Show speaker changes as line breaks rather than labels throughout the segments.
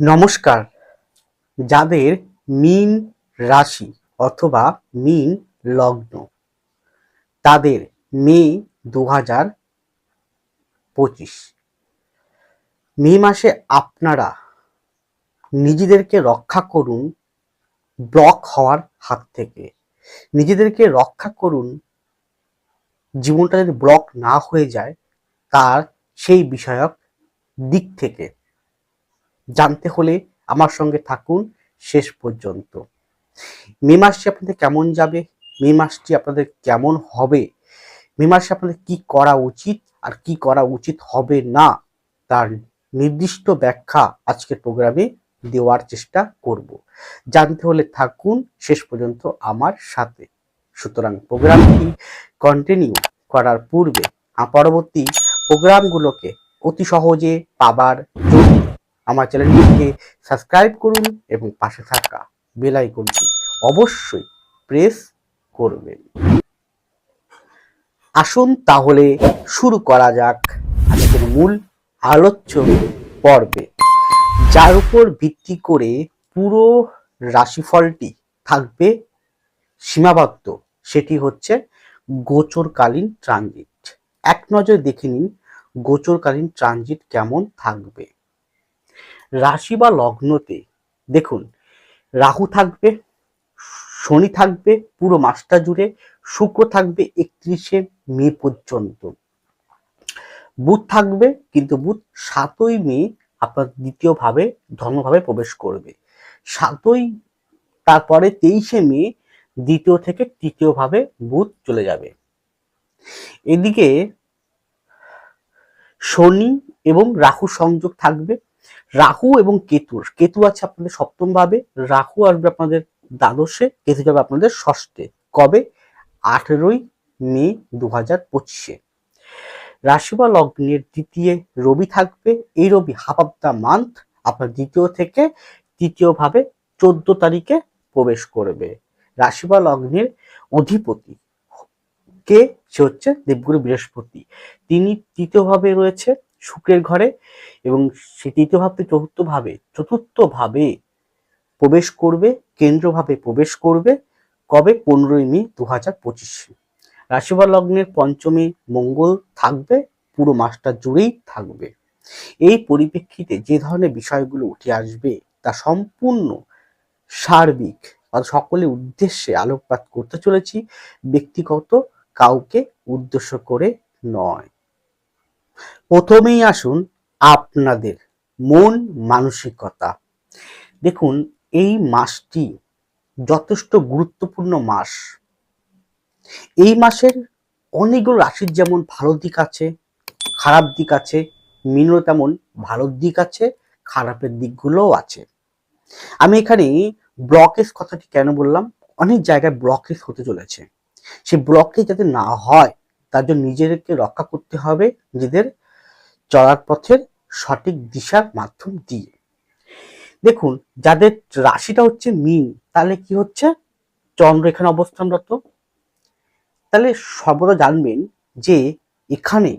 নমস্কার। যাদের মীন রাশি অথবা মীন লগ্ন, তাদের মে দু হাজার পঁচিশ। মে মাসে আপনারা নিজেদেরকে রক্ষা করুন ব্লক হওয়ার হাত থেকে। নিজেদেরকে রক্ষা করুন, জীবনটা যদি ব্লক না হয়ে যায়, তার সেই বিষয়ক দিক থেকে। জানতে হলে আমার সঙ্গে থাকুন শেষ পর্যন্ত। মে মাসটি আপনাদের কেমন যাবে? মে মাসটি আপনাদের কেমন হবে? মে মাসে আপনাদের কি করা উচিত আর কি করা উচিত হবে না? তার নির্দিষ্ট ব্যাখ্যা আজকের প্রোগ্রামে দেওয়ার চেষ্টা করব। জানতে হলে থাকুন শেষ পর্যন্ত আমার সাথে। সুতরাং প্রোগ্রামটি কন্টিনিউ করার পূর্বে পরবর্তী প্রোগ্রামগুলোকে অতি সহজে পাবার জন্য আমার চ্যানেলটিকে সাবস্ক্রাইব করুন এবং পাশে থাকা বেল আইকনটি অবশ্যই প্রেস করবেন। আসুন তাহলে শুরু করা যাক আজকের মূল আলোচ্য পর্বে, যার উপর ভিত্তি করে পুরো রাশিফলটি থাকবে সীমাবদ্ধ। সেটি হচ্ছে গোচরকালীন ট্রানজিট। এক নজর দেখে নিন গোচরকালীন ট্রানজিট কেমন থাকবে। রাশি বা লগ্নতে, দেখুন, রাহু থাকবে, শনি থাকবে, পুরো মাসটা জুড়ে, শুক্র থাকবে একত্রিশে মে পর্যন্ত। বুধ থাকবে, কিন্তু বুধ সাতই মে আপনার দ্বিতীয় ভাবে ধর্মভাবে প্রবেশ করবে। সাতই, তারপরে তেইশে মে দ্বিতীয় থেকে তৃতীয় ভাবে বুধ চলে যাবে। এদিকে শনি এবং রাহু সংযোগ থাকবে রাহু এবং কেতুর কেতু আছে আপনাদের সপ্তম ভাবে, রাহু আসবে আপনাদের দ্বাদশে, কেতু যাবে আপনাদের ষষ্ঠে। কবে? আঠেরোই মে দু হাজার পঁচিশে। রাশি বা লগ্নের দ্বিতীয় রবি থাকবে। এই রবি হাফ অফ দ্য মান্থ আপনার দ্বিতীয় থেকে তৃতীয় ভাবে চোদ্দ তারিখে প্রবেশ করবে। রাশি বা লগ্নের অধিপতি কে? সে হচ্ছে দেবগুরু বৃহস্পতি। তিনি তৃতীয় ভাবে রয়েছে। শুক্রের ঘরে এবং সে তৃতীয় ভাব থেকে চতুর্থ ভাবে চতুর্থ ভাবে প্রবেশ করবে, কেন্দ্রভাবে প্রবেশ করবে কবে? পনেরোই মে দু হাজার পঁচিশে। রাশিবা লগ্নের পঞ্চমী মঙ্গল থাকবে, পুরো মাসটা জুড়েই থাকবে। এই পরিপ্রেক্ষিতে যে ধরনের বিষয়গুলো উঠে আসবে তা সম্পূর্ণ সার্বিক সকলের উদ্দেশ্যে আলোকপাত করতে চলেছি, ব্যক্তিগত কাউকে উদ্দেশ্য করে নয়। প্রথমেই আসুন আপনাদের মন মানসিকতা। দেখুন, এই মাসটি যথেষ্ট গুরুত্বপূর্ণ মাস। এই মাসের অনেকগুলো রাশির যেমন ভালো দিক আছে, খারাপ দিক আছে মিনও তেমন ভালো দিক আছে, খারাপের দিকগুলোও আছে। আমি এখানে ব্লকেজ কথাটি কেন বললাম? অনেক জায়গায় ব্লকেজ হতে চলেছে। সেই ব্লকেজ যাতে না হয় তার জন্য নিজেদেরকে রক্ষা করতে হবে, নিজেদের চলার পথের সঠিক দিশার মাধ্যম দিয়ে। দেখুন, যাদের রাশিটা হচ্ছে মিন, তাহলে কি হচ্ছে? চন্দ্র এখানে অবস্থানরত। তাহলে সর্বদা জানবেন যে এখানে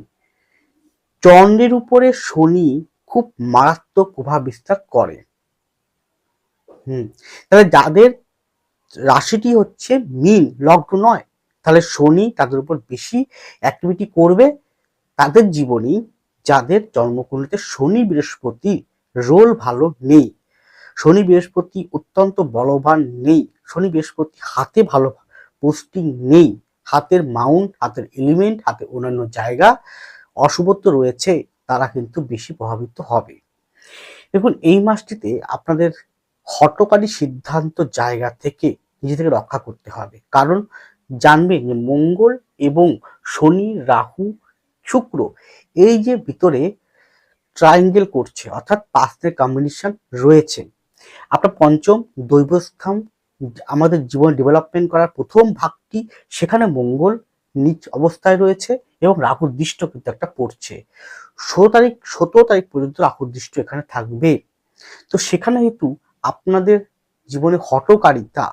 চন্দ্রের উপরে শনি খুব মারাত্মক প্রভাব বিস্তার করে। হুম, তাহলে যাদের রাশিটি হচ্ছে মিন, লগ্ন নয় তাহলে শনি তাদের উপর বেশি অ্যাক্টিভিটি করবে। তাদের জীবনী, যাদের জন্মকুণ্ডলিতে শনি বৃহস্পতি রোল ভালো নেই। শনি বৃহস্পতি অত্যন্ত বলবান নেই। শনি বৃহস্পতি হাতে ভালো পোস্টিং নেই। হাতের মাউন্ট হাতের এলিমেন্ট হাতের অন্যান্য জায়গা অশুভত্ব রয়েছে, তারা কিন্তু বেশি প্রভাবিত হবে। দেখুন, এই মাসটিতে আপনাদের হটকারী সিদ্ধান্ত জায়গা থেকে নিজেদেরকে রক্ষা করতে হবে। কারণ জানবেন যে মঙ্গল এবং শনি, রাহু, শুক্র এই যে ভিতরে ট্রায়াঙ্গেল করছে, অর্থাৎ পাঁচদের কম্বিনেশন রয়েছে। আপনার পঞ্চম দৈবস্থান, আমাদের জীবন ডেভেলপমেন্ট করার প্রথম ভাগটি সেখানে মঙ্গল নিচ অবস্থায় রয়েছে এবং রাহুর দৃষ্ট কিন্তু একটা পড়ছে। ষোলো তারিখ, সতেরো তারিখ পর্যন্ত রাহুর দৃষ্ট এখানে থাকবে। তো সেখানে হেতু আপনাদের জীবনে হটকারিতা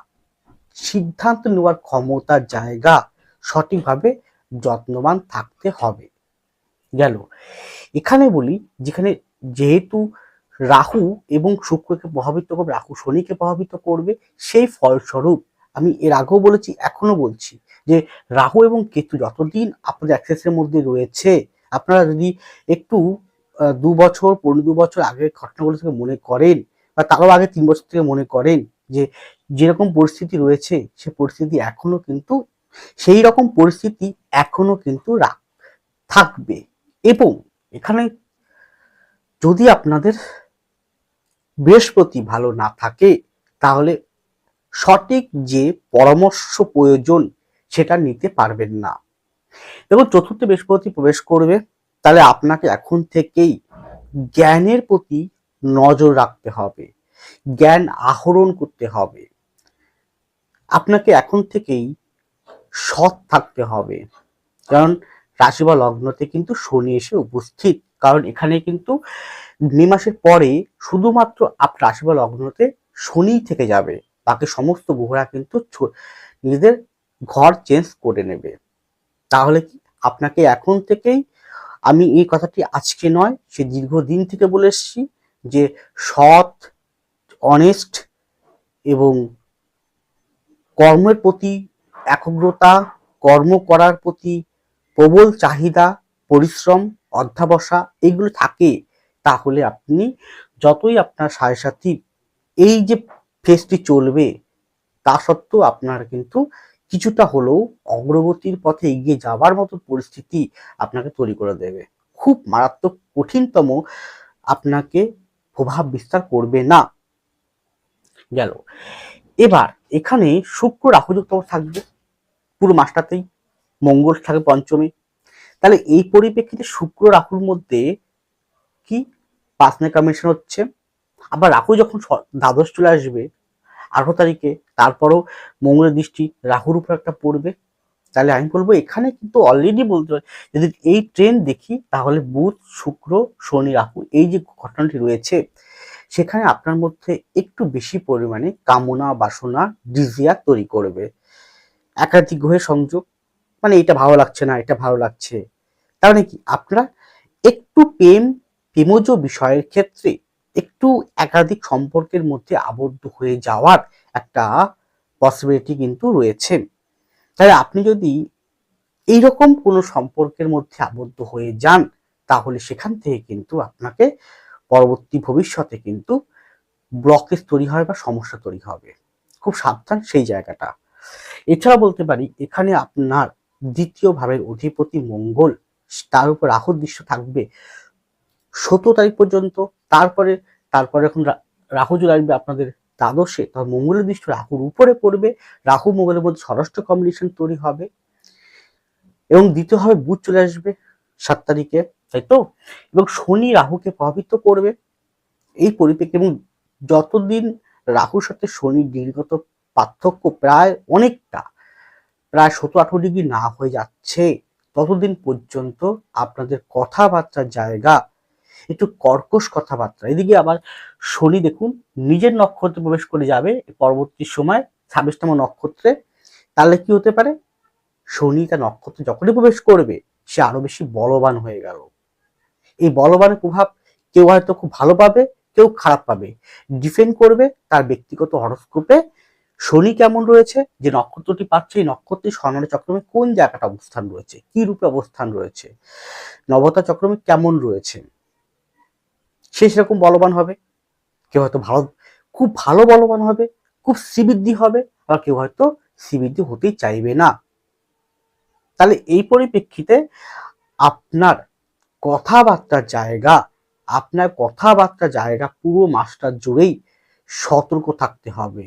সিদ্ধান্ত নেওয়ার ক্ষমতা জায়গা সঠিকভাবে যত্নবান থাকতে হবে। গেল। এখানে বলি, যেখানে যেহেতু রাহু এবং শুক্রকে প্রভাবিত করবে, রাহু শনিকে প্রভাবিত করবে, সেই ফলস্বরূপ আমি এর আগেও বলেছি, এখনও বলছি যে রাহু এবং কেতু যতদিন আপনাদের অ্যাক্সেসের মধ্যে রয়েছে, আপনারা যদি একটু দু বছর পনেরো দু বছর আগের ঘটনাগুলো থেকে মনে করেন বা তারও আগে তিন বছর থেকে মনে করেন যে যেরকম পরিস্থিতি রয়েছে, সে পরিস্থিতি এখনও কিন্তু, সেই রকম পরিস্থিতি এখনও কিন্তু থাকবে। এবং এখানে যদি আপনাদের বৃহস্পতি ভালো না থাকে, তাহলে সঠিক যে পরামর্শ প্রয়োজন, সেটা নিতে পারবেন না। দেখুন, চতুর্থ বৃহস্পতি প্রবেশ করবে, তাহলে আপনাকে এখন থেকেই জ্ঞানের প্রতি নজর রাখতে হবে। জ্ঞান আহরণ করতে হবে। আপনাকে এখন থেকেই সৎ থাকতে হবে। কারণ রাশি বা লগ্নতে কিন্তু শনি এসে উপস্থিত। কারণ এখানে কিন্তু মে মাসের পরে শুধুমাত্র আপনার রাশি বা লগ্নতে শনি থেকে যাবে। বাকি সমস্ত গ্রহরা কিন্তু নিজেদের ঘর চেঞ্জ করে নেবে। তাহলে কি? আপনাকে এখন থেকেই আমি এই কথাটি আজকে নয়, সে দীর্ঘদিন থেকে বলে এসেছি যে সৎ অনেস্ট এবং কর্মের প্রতি একগ্রতা, কর্ম করার প্রতি প্রবল চাহিদা, পরিশ্রম, অধ্যাবসা এগুলো থাকে, তাহলে আপনি যতই আপনার সাড়ে সাথী এই যে ফেসটি চলবে, তা সত্ত্বেও আপনার কিন্তু কিছুটা হলেও অগ্রগতির পথে এগিয়ে যাবার মতো পরিস্থিতি আপনাকে তৈরি করে দেবে। খুব মারাত্মক কঠিনতম আপনাকে প্রভাব বিস্তার করবে না। গেল। এবার এখানে শুক্র রাহুযুক্ত থাকবে পুরো মাসটাতেই, মঙ্গল থাকে পঞ্চমী। তাহলে এই পরিপ্রেক্ষিতে শুক্র রাহুর মধ্যে কি? পার্সোনাল কম্বিনেশন হচ্ছে। আবার রাহু যখন দ্বাদশ চলে আসবে, আঠারো তারিখে, তারপরও মঙ্গলের দৃষ্টি রাহুর উপর একটা পড়বে। তাহলে আমি বলব এখানে কিন্তু অলরেডি বলতে পারি, যদি এই ট্রেন দেখি, তাহলে বুধ, শুক্র, শনি, রাহু এই যে ঘটনাটি রয়েছে সেখানে আপনার মধ্যে একটু বেশি পরিমাণে কামনা, বাসনা ডিজিয়ার তৈরি করবে। একাধিক গ্রহের সংযোগ মানে এটা ভালো লাগছে না, এটা ভালো লাগছে। তার মানে কি, আপনারা একটু প্রেম, প্রেমজ বিষয়ের ক্ষেত্রে একটু একাধিক সম্পর্কের মধ্যে আবদ্ধ হয়ে যাওয়ার একটা পসিবিলিটি কিন্তু রয়েছে। তাই আপনি যদি এইরকম কোনো সম্পর্কের মধ্যে আবদ্ধ হয়ে যান, তাহলে সেখান থেকে কিন্তু আপনাকে পরবর্তী ভবিষ্যতে কিন্তু ব্লকেজ তৈরি হয় বা সমস্যা তৈরি হবে। খুব সাবধান সেই জায়গাটা। এছাড়া বলতে পারি, এখানে আপনার দ্বিতীয় ভাবের অধিপতি মঙ্গল, তার উপর রাহুর দৃশ্য থাকবে সতেরো তারিখ পর্যন্ত। তারপরে তারপরে এখন রাহু চলে আসবে আপনাদের দ্বাদশে। তখন মঙ্গলের দৃষ্টি রাহুর উপরে পড়বে। রাহু মঙ্গলের মধ্যে ষষ্ঠ কম্বিনেশন তৈরি হবে। এবং দ্বিতীয় দ্বিতীয়ভাবে বুধ চলে আসবে সাত তারিখে। তাই তো? এবং শনি রাহুকে প্রভাবিত করবে এই পরিপ্রেক্ষিতে এবং যতদিন রাহুর সাথে শনির ডিগ্রিগত পার্থক্য প্রায় অনেকটা, প্রায় সতেরো আঠারো ডিগ্রি না হয়ে যাচ্ছে, ততদিন পর্যন্ত আপনাদের কথাবার্তার জায়গা, একটু কর্কশ কথাবার্তা। এদিকে আবার শনি দেখুন নিজের নক্ষত্রে প্রবেশ করে যাবে, পরবর্তী সময় ছাব্বিশতম নক্ষত্রে। তাহলে কি হতে পারে? শনি তার নক্ষত্রে যখনই প্রবেশ করবে, সে আরও বেশি বলবান হয়ে গেল। এই বলবানের প্রভাব কেউ হয়তো খুব ভালো পাবে, কেউ খারাপ পাবে। ডিফেন্ড করবে তার ব্যক্তিগত হরস্কোপে শনি কেমন রয়েছে? যে নক্ষত্রটি পাচ্ছে, এই নক্ষত্রের স্বর্ণালী চক্রমে কোন জায়গাটা অবস্থান রয়েছে? কি রূপে অবস্থান রয়েছে? নবতা চক্রমে কেমন রয়েছে? সে সেরকম বলবান হবে। কেউ হয়তো ভালো, খুব ভালো বলবান হবে, খুব শ্রীবৃদ্ধি হবে, আবার কেউ হয়তো শ্রীবৃদ্ধি হতেই চাইবে না। তাহলে এই পরিপ্রেক্ষিতে আপনার কথাবার্তার জায়গা, আপনার কথাবার্তার জায়গা পুরো মাসটা জুড়েই সতর্ক থাকতে হবে।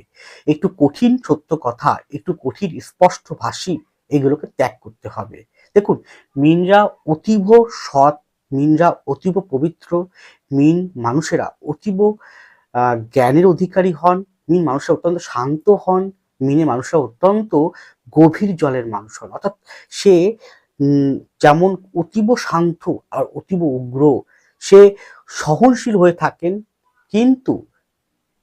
একটু কঠিন সত্য কথা, একটু কঠিন স্পষ্ট ভাষী এগুলোকে ত্যাগ করতে হবে। দেখুন, মিনরা অতীব সৎ, মিনরা অতীব পবিত্র, মিন মানুষেরা অতীব জ্ঞানের অধিকারী হন, মিন মানুষেরা অত্যন্ত শান্ত হন, মিনে মানুষরা অত্যন্ত গভীর জলের মানুষ হন। অর্থাৎ সে যেমন অতীব শান্ত আর অতীব উগ্র, সে সহনশীল হয়ে থাকেন, কিন্তু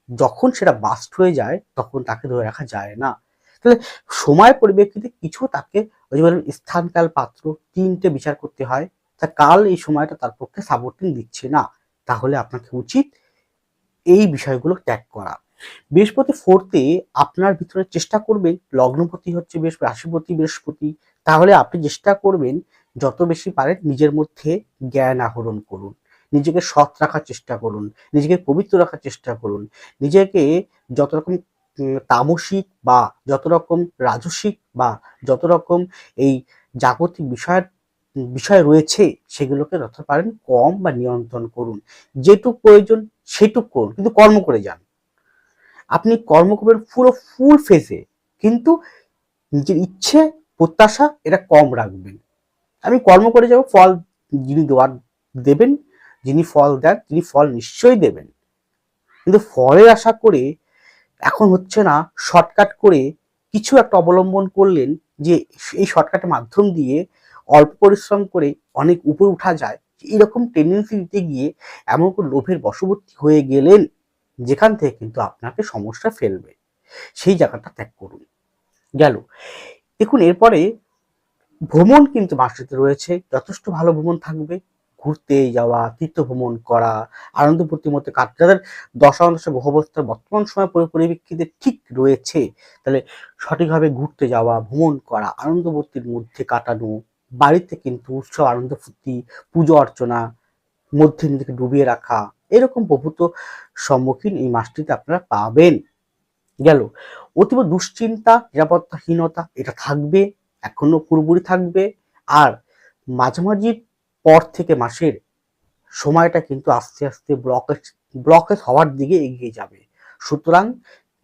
যখন সেটা বাস্ট হয়ে যায়, তখন তাকে ধরে রাখা যায় না। তাহলে সময় পরিপ্রেক্ষিতে কিছু তাকে স্থান কাল পাত্র তিনটে বিচার করতে হয়, তা কাল এই সময়টা তার পক্ষে সাপোর্টিং দিচ্ছে না। তাহলে আপনাকে উচিত এই বিষয়গুলো ত্যাগ করা। বৃহস্পতি ফোরতে আপনার ভিতরে চেষ্টা করবেন, লগ্নপতি হচ্ছে বৃহস্পতি রাশিপতি বৃহস্পতি তাহলে আপনি চেষ্টা করবেন যত বেশি পারেন নিজের মধ্যে জ্ঞান আহরণ করুন। নিজেকে সৎ রাখার চেষ্টা করুন, নিজেকে পবিত্র রাখার চেষ্টা করুন। নিজেকে যত রকম তামসিক বা যত রকম রাজসিক বা যত রকম এই জাগতিক বিষয়ের বিষয় রয়েছে সেগুলোকে যত পারেন কম বা নিয়ন্ত্রণ করুন। যেটুক প্রয়োজন সেটুক করুন, কিন্তু কর্ম করে যান। আপনি কর্ম করবেন পুরো ফুল ফেসে কিন্তু নিজের ইচ্ছে প্রত্যাশা এটা কম রাখবেন। আমি কর্ম করে যাব, ফল যিনি দেওয়ার দেবেন, যিনি ফল দেন, তিনি ফল নিশ্চয়ই দেবেন। কিন্তু ফলের আশা করে এখন হচ্ছে না, শর্টকাট করে কিছু একটা অবলম্বন করলেন যে এই শর্টকাটের মাধ্যম দিয়ে অল্প পরিশ্রম করে অনেক উপরে উঠা যায়। এরকম টেন্ডেন্সি দিতে গিয়ে এমন কোনো লোভের বশবর্তী হয়ে গেলেন যেখান থেকে কিন্তু আপনাকে সমস্যা ফেলবে। সেই জায়গাটা ত্যাগ করুন। গেল। দেখুন, এরপরে ভ্রমণ কিন্তু মাসটিতে রয়েছে। যথেষ্ট ভালো ভ্রমণ থাকবে। ঘুরতে যাওয়া, তীর্থ ভ্রমণ করা, আনন্দ মধ্যে কাটতে যাদের দশাংশ গ্রহবস্থার বর্তমান সময় পরিপ্রেক্ষিতে ঠিক রয়েছে, তাহলে সঠিকভাবে ঘুরতে যাওয়া, ভ্রমণ করা, আনন্দ ফুর্তির মধ্যে কাটানো, বাড়িতে কিন্তু উৎসব, আনন্দ ফুর্তি, পুজো অর্চনা, মধ্যে নিজেকে ডুবিয়ে রাখা, এরকম প্রভূত সম্মুখীন এই মাসটিতে আপনারা পাবেন। গেল অতীব দুশ্চিন্তা, নিরাপত্তাহীনতা, এটা থাকবে, এখনও পুরোপুরি থাকবে। আর মাঝামাঝি পর থেকে মাসের সময়টা কিন্তু আস্তে আস্তে ব্লকেজ ব্লকেজ হওয়ার দিকে এগিয়ে যাবে। সুতরাং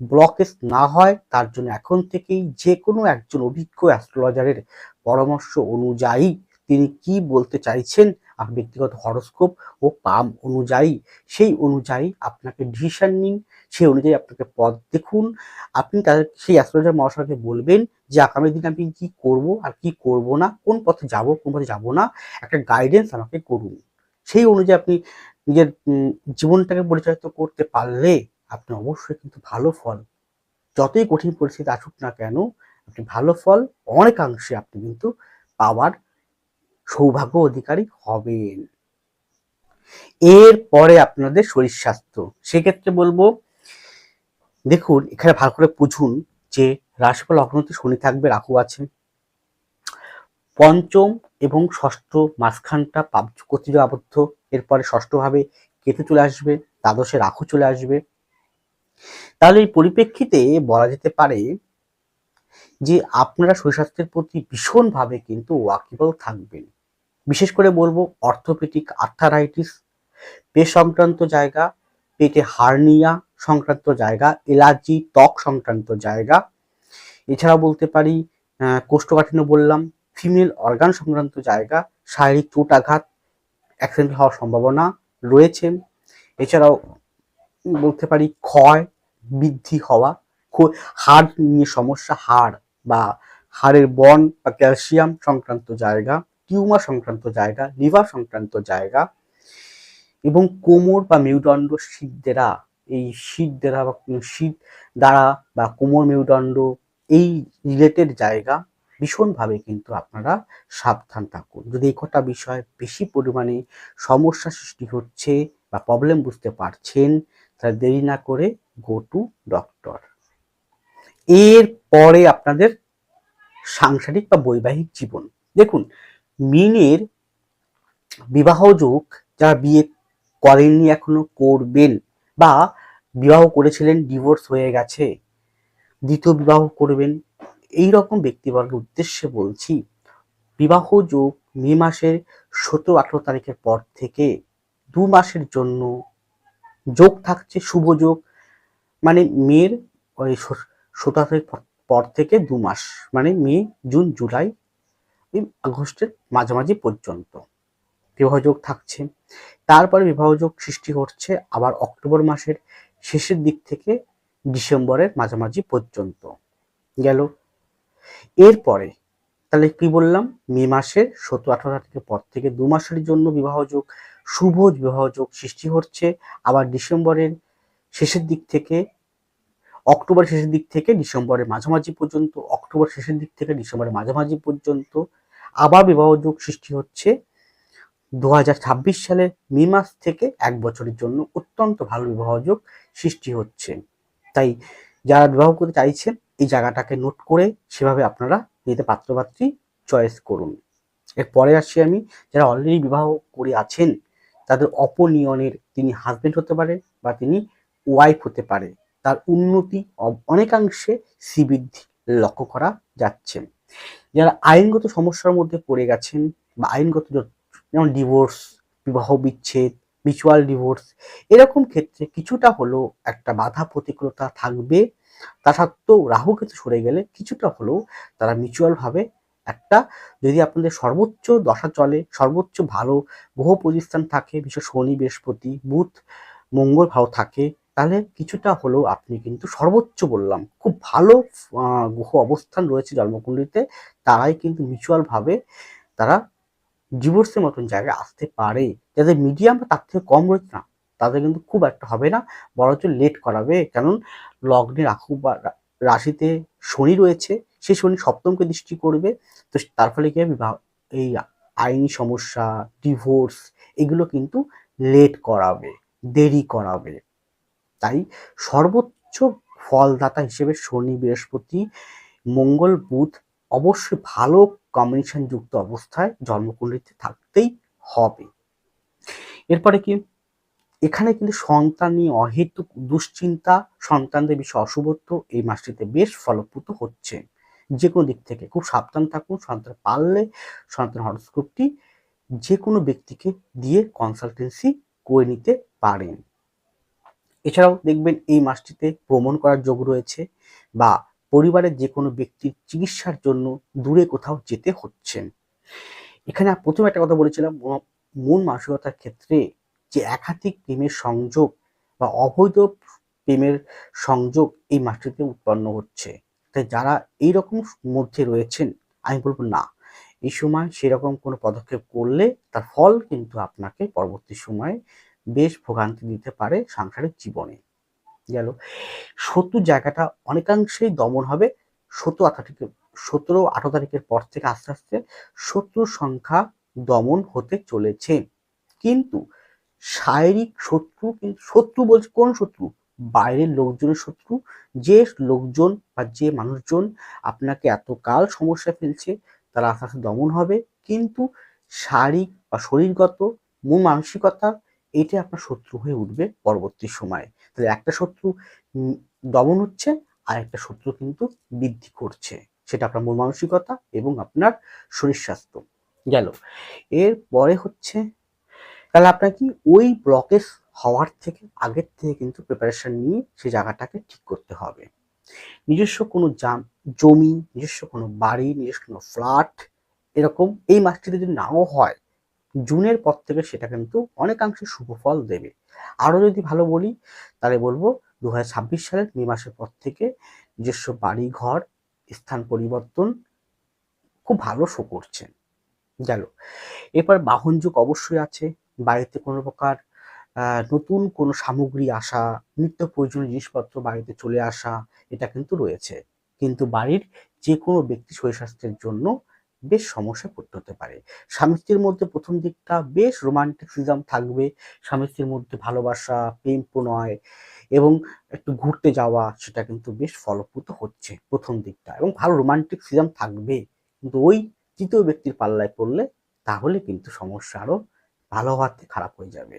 ব্লকেজ না হয়, তার জন্য এখন থেকেই যে কোনো একজন অভিজ্ঞ অ্যাস্ট্রোলজারের পরামর্শ অনুযায়ী তিনি কি বলতে চাইছেন ব্যক্তিগত হরস্কোপ ও পাম অনুযায়ী, সেই অনুযায়ী আপনাকে ডিসিশন নিন, সেই অনুযায়ী আপনাকে পথ দেখুন। আপনি তাদের সেই অ্যাস্ট্রোলজার মহাশয়কে বলবেন যে, আগামী দিনে আমি কি করব আর কি করব না? কোন পথে যাব, কোন পথে যাব না? একটা গাইডেন্স আমাকে করুন। সেই অনুযায়ী আপনি নিজের জীবনটাকে পরিচালিত করতে পারলে আপনি অবশ্যই কিন্তু ভালো ফল। যতই কঠিন পরিস্থিতি আসুক না কেন, আপনি ভালো ফল অনেকাংশে আপনি কিন্তু পাওয়ার সৌভাগ্য অধিকারী হবেন। এরপরে আপনাদের শরীর স্বাস্থ্য। সেক্ষেত্রে বলব, দেখুন, এখানে ভালো করে বুঝুন যে রাশিফল লগ্নতে শনি থাকবে, রাহু আছে। পঞ্চম এবং ষষ্ঠ মাঝখানটা কর্তৃক আবদ্ধ। এরপরে ষষ্ঠভাবে কেতু চলে আসবে, দ্বাদশে রাহু চলে আসবে। তাহলে এই পরিপ্রেক্ষিতে বলা যেতে পারে যে আপনারা শরীর স্বাস্থ্যের প্রতি ভীষণভাবে কিন্তু ওয়াকিবল থাকবেন। বিশেষ করে বলব অর্থোপেডিক আর্থারাইটিস, পেট সংক্রান্ত জায়গা, পেটে হার্নিয়া সংক্রান্ত জায়গা, এলার্জি, ত্বক সংক্রান্ত জায়গা। এছাড়া বলতে পারি কোষ্ঠকাঠিন্য বললাম, ফিমেল অর্গান সংক্রান্ত জায়গা, শারীরিক চোট আঘাত অ্যাক্সিডেন্ট হওয়ার সম্ভাবনা রয়েছে। এছাড়াও বলতে পারি, ক্ষয় বৃদ্ধি হওয়া হাড় নিয়ে সমস্যা, হাড় বা হাড়ের বন বা ক্যালসিয়াম সংক্রান্ত জায়গা। টিউমার সংক্রান্ত জায়গা লিভার সংক্রান্ত জায়গা এবং কোমর বা মেরুদণ্ড শীত দ্বারা, এই শীত দ্বারা বা শীত দ্বারা বা কোমর, মেরুদণ্ড এই রিলেটেড জায়গা ভীষণভাবে কিন্তু আপনারা সাবধান থাকুন। যদি এই কটা বিষয় বেশি পরিমাণে সমস্যা সৃষ্টি হচ্ছে বা প্রবলেম বুঝতে পারছেন, তাহলে দেরি না করে গো টু ডক্টর এর পরে আপনাদের সাংসারিক বা বৈবাহিক জীবন। দেখুন মিনের বিবাহ যোগ যারা বিয়ে করেননি এখনও করবেন বা বিবাহ করেছিলেন ডিভোর্স হয়ে গেছে, দ্বিতীয় বিবাহ করবেন এই রকম ব্যক্তিবর্গের উদ্দেশ্যে বলছি, বিবাহ যোগ মে মাসের সতেরো আঠেরো তারিখের পর থেকে দু মাসের জন্য যোগ থাকছে, শুভ যোগ মানে মেয়ের ওই সতেরো তারিখ পর- থেকে দু মাস মানে মে, জুন, জুলাই আগস্টের মাঝামাঝি পর্যন্ত। বিবাহযোগ থাকছে। তারপরে বিবাহযোগ সৃষ্টি হচ্ছে আবার অক্টোবর মাসের শেষের দিক থেকে ডিসেম্বরের মাঝামাঝি পর্যন্ত। গেল। এরপরে তাহলে কি বললাম? মে মাসের সতেরো আঠারো তারিখের পর থেকে দু মাসের জন্য বিবাহযোগ, শুভ বিবাহযোগ সৃষ্টি হচ্ছে। আবার ডিসেম্বরের শেষের দিক থেকে অক্টোবর শেষের দিক থেকে ডিসেম্বরের মাঝামাঝি পর্যন্ত, অক্টোবর শেষের দিক থেকে ডিসেম্বরের মাঝামাঝি পর্যন্ত আবার বিবাহযোগ সৃষ্টি হচ্ছে। দু সালের মে মাস থেকে এক বছরের জন্য অত্যন্ত ভালো বিবাহযোগ সৃষ্টি হচ্ছে। তাই যারা বিবাহ করতে চাইছেন, এই জায়গাটাকে নোট করে সেভাবে আপনারা নিজেদের পাত্রপাত্রী চয়েস করুন। এরপরে আসছি আমি, যারা অলরেডি বিবাহ করে আছেন, তাদের অপনিয়নের তিনি হাজবেন্ড হতে পারে বা তিনি ওয়াইফ হতে পারে, তার উন্নতি অনেকাংশে শ্রীবৃদ্ধি লক্ষ্য করা যাচ্ছে। যারা আইনগত সমস্যার মধ্যে পড়ে গেছেন বা আইনগত যেমন ডিভোর্স বিবাহ বিচ্ছেদ মিউচুয়াল ডিভোর্স এরকম ক্ষেত্রে কিছুটা হলেও একটা বাধা প্রতিকূলতা থাকবে। তা সত্ত্বেও রাহু কেতু সরে গেলে কিছুটা হলেও তারা মিউচুয়াল ভাবে একটা যদি আপনাদের সর্বোচ্চ দশা চলে, সর্বোচ্চ ভালো গ্রহ প্রতিষ্ঠান থাকে, বিশেষ শনি, বৃহস্পতি, বুধ, মঙ্গল ভালো থাকে তাহলে কিছুটা হলেও আপনি কিন্তু সর্বোচ্চ বললাম, খুব ভালো গ্রহ অবস্থান রয়েছে জন্মকুণ্ডলিতে, তারাই কিন্তু মিউচুয়ালভাবে তারা ডিভোর্সের মতন জায়গায় আসতে পারে। যাদের মিডিয়াম তার থেকে কম রয়েছে না, তাদের কিন্তু খুব একটা হবে না, বরঞ্চ লেট করাবে। কারণ লগ্নে রাখু বা রাশিতে শনি রয়েছে সেই শনি সপ্তমকে দৃষ্টি করবে, তো তার ফলে কি বিবাহ এই আইনি সমস্যা ডিভোর্স এগুলো কিন্তু লেট করাবে, দেরি করাবে। তাই সর্বোচ্চ ফলদাতা হিসেবে শনি, বৃহস্পতি, মঙ্গল, বুধ অবশ্যই ভালো কম্বিনেশন যুক্ত অবস্থায় জন্মকুণ্ডলিতে থাকতেই হবে। এরপরে কি? এখানে কিন্তু সন্তান নিয়ে অহেতুক দুশ্চিন্তা, সন্তানদের বিষয়ে অশুভত্ব এই মাসটিতে বেশ ফলপ্রদ হচ্ছে। যে কোনো দিক থেকে খুব সাবধান থাকুন, সন্তান পারলে সন্তান হরস্কোপটি যে কোনো ব্যক্তিকে দিয়ে কনসালটেন্সি করে নিতে পারেন। এছাড়াও দেখবেন এই মাসটিতে ভ্রমণ করার যোগ রয়েছে বা পরিবারের যে কোনো ব্যক্তির চিকিৎসার জন্য দূরে কোথাও যেতে হচ্ছেন। এখানে প্রথমে একটা কথা বলেছিলাম মন মানসিকতার ক্ষেত্রে যে একাধিক প্রেমের সংযোগ বা অবৈধ প্রেমের সংযোগ এই মাসটিতে উৎপন্ন হচ্ছে। তাই যারা এই রকম মধ্যে রয়েছেন, আমি বলব না। এই সময় সেরকম কোনো পদক্ষেপ করলে তার ফল কিন্তু আপনাকে পরবর্তী সময়ে বেশ ভোগান্তি দিতে পারে সাংসারিক জীবনে। গেল। শত্রু জায়গাটা অনেকাংশেই দমন হবে সতেরো আঠারো থেকে সতেরো আঠারো তারিখের পর থেকে আস্তে আস্তে শত্রুর সংখ্যা দমন হতে চলেছে। কিন্তু শারীরিক শত্রু কিন্তু, শত্রু বলছে কোন শত্রু? বাইরের লোকজনের শত্রু। যে লোকজন বা যে মানুষজন আপনাকে এতকাল সমস্যা ফেলছে, তারা আস্তে আস্তে দমন হবে। কিন্তু শারীরিক বা শরীরগত, মন মানসিকতা এটা আপনার শত্রু হয়ে উঠবে পরবর্তী সময়ে। তাহলে একটা শত্রু দমন হচ্ছে, আর একটা শত্রু কিন্তু বৃদ্ধি করছে। সেটা আপনার মন মানসিকতা এবং আপনার শরীর স্বাস্থ্য। গেল। এর পরে হচ্ছে, তাহলে আপনার কি ওই ব্লকেজ হওয়ার থেকে, আগের থেকে কিন্তু প্রিপারেশন নিয়ে সেই জায়গাটাকে ঠিক করতে হবে। নিজস্ব কোনো জাম, জমি, নিজস্ব কোনো বাড়ি, নিজস্ব কোনো ফ্ল্যাট এরকম এই মাসটিতে যদি নাও হয় জুনের পর থেকে সেটা কিন্তু অনেকাংশে শুভ ফল দেবে। আরও যদি ভালো বলি, তাহলে বলব দু হাজার ছাব্বিশ সালের মে মাসের পর থেকে নিজস্ব বাড়ি ঘর স্থান পরিবর্তন খুব ভালো শো করছেন গেল। এরপর বাহন যুগ অবশ্যই আছে। বাড়িতে কোনো প্রকার নতুন কোনো সামগ্রী আসা, নিত্য প্রয়োজনীয় জিনিসপত্র বাড়িতে চলে আসা, এটা কিন্তু রয়েছে। কিন্তু বাড়ির যে কোনো ব্যক্তি শরীর স্বাস্থ্যের জন্য বেশ সমস্যায় পড়তে হতে পারে। স্বামী স্ত্রীর মধ্যে প্রথম দিকটা বেশ রোমান্টিক সিজম থাকবে। স্বামী স্ত্রীর মধ্যে ভালোবাসা, প্রেম প্রণয় এবং একটু ঘুরতে যাওয়া, সেটা কিন্তু বেশ ফলপ্রদ হচ্ছে প্রথম দিকটা। এবং ভালো রোমান্টিক সিজম থাকবে। কিন্তু ওই তৃতীয় ব্যক্তির পাল্লায় পড়লে তাহলে কিন্তু সমস্যা আরও ভালো হওয়ার থেকে খারাপ হয়ে যাবে।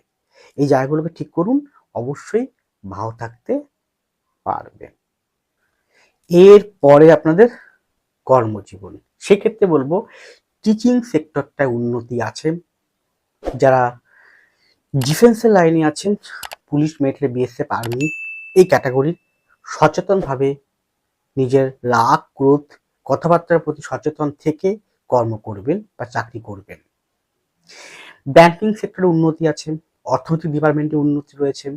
এই জায়গাগুলোকে ঠিক করুন, অবশ্যই ভালো থাকতে পারবেন। এর পরে আপনাদের কর্মজীবন। সেক্ষেত্রে বলব টিচিং সেক্টরটায় উন্নতি আছে। যারা ডিফেন্সের লাইনে আছেন পুলিশ মিলিটারি বিএসএফ আর্মি এই ক্যাটাগরির সচেতনভাবে নিজের রাগ, ক্রোধ, কথাবার্তার প্রতি সচেতন থেকে কর্ম করবেন বা চাকরি করবেন। ব্যাংকিং সেক্টরে উন্নতি আছে, অর্থনৈতিক ডিপার্টমেন্টে উন্নতি রয়েছে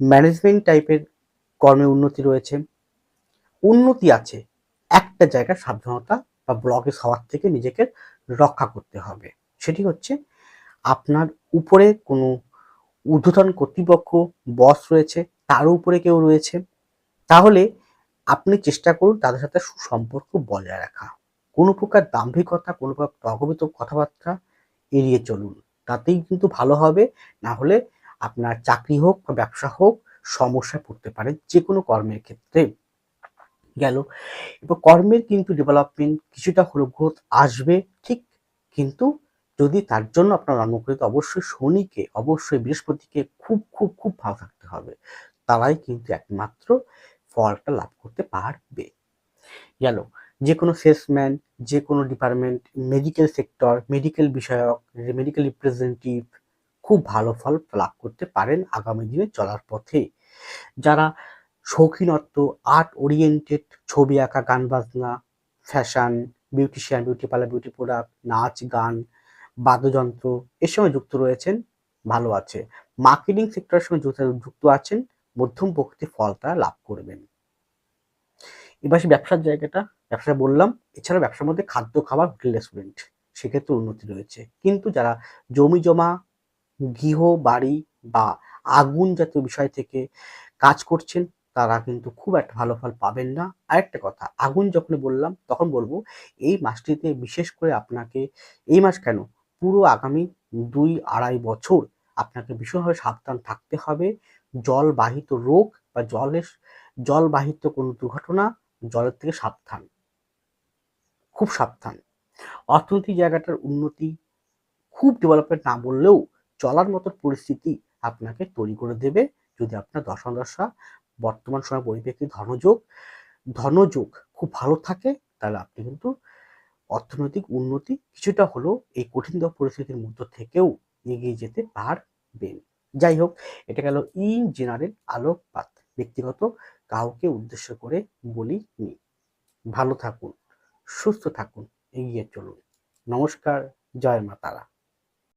ম্যানেজমেন্ট টাইপের কর্মে উন্নতি রয়েছে। উন্নতি আছে, একটা জায়গায় সাবধানতা বা ব্লকেজ হওয়ার থেকে নিজেকে রক্ষা করতে হবে। সেটি হচ্ছে আপনার উপরে কোনো ঊর্ধ্বতন কর্তৃপক্ষ বস রয়েছে, তার উপরে কেউ রয়েছে, তাহলে আপনি চেষ্টা করুন তাদের সাথে সুসম্পর্ক বজায় রাখা। কোনো প্রকার দাম্ভিকতা, কোনো প্রকার তর্কবিত কথাবার্তা এড়িয়ে চলুন। তাতেই কিন্তু ভালো হবে, না হলে আপনার চাকরি হোক বা ব্যবসা হোক, সমস্যায় পড়তে পারে যে কোনো কর্মের ক্ষেত্রে। গেল। এবার কর্মের কিন্তু ডেভেলপমেন্ট কিছুটা হলো গ্রোথ আসবে, ঠিক? কিন্তু যদি তার জন্য আপনার অনুকূলিত অবশ্যই শনিকে, অবশ্যই বৃহস্পতিকে খুব খুব খুব ভালো থাকতে হবে। তারাই কিন্তু একমাত্র ফলটা লাভ করতে পারবে। গেল। যে কোনো সেলসম্যান যে কোনো ডিপার্টমেন্ট মেডিকেল সেক্টর মেডিকেল বিষয়ক মেডিকেল রিপ্রেজেন্টেটিভ খুব ভালো ফল লাভ করতে পারেন আগামী দিনে চলার পথে। যারা শৌখিনত্ব আর্ট ওরিয়েন্টেড ছবি আঁকা, গান বাজনা fashion beautician beauty parlour beauty product নাচ, গান, বাদ্যযন্ত্র এর সঙ্গে যুক্ত রয়েছেন, ভালো আছে। মার্কেটিং সেক্টরের সঙ্গে যুক্ত আছেন, মধ্যম প্রকৃতির ফল তারা লাভ করবেন। এবার সে ব্যবসার জায়গাটা, ব্যবসা বললাম এছাড়া ব্যবসার মধ্যে খাদ্য, খাবার, হোটেল রেস্টুরেন্ট সেক্ষেত্রে উন্নতি রয়েছে। কিন্তু যারা জমি, জমা, গৃহ, বাড়ি বা আগুন জাতীয় বিষয় থেকে কাজ করছেন তারা কিন্তু খুব একটা ভালো ফল পাবেন না। আরেকটা কথা, আগুন যখন বললাম, তখন বলব এই মাসটিতে বিশেষ করে আপনাকে, এই মাস কেন? পুরো আগামী দুই আড়াই বছর আপনাকে ভীষণভাবে সাবধান থাকতে হবে। জলবাহিত রোগ বা জলের, জলবাহিত কোনো দুর্ঘটনা জলের থেকে সাবধান। খুব সাবধান। অর্থনৈতিক জায়গাটার উন্নতি খুব ডেভেলপমেন্ট না বললেও চলার মতো পরিস্থিতি আপনাকে তৈরি করে দেবে। যদি আপনার দশা দশা বর্তমান সময় পরিপ্রেক্ষিতে ধনযোগ ধনযোগ খুব ভালো থাকে, তাহলে আপনি কিন্তু অর্থনৈতিক উন্নতি কিছুটা হলেও এই কঠিন পরিস্থিতির মধ্য থেকেও এগিয়ে যেতে পারবেন। যাই হোক, এটা গেল ইন জেনারেল আলোকপাত, ব্যক্তিগত কাউকে উদ্দেশ্য করে বলিনি। ভালো থাকুন, সুস্থ থাকুন, এগিয়ে চলুন। নমস্কার, জয় মা তারা।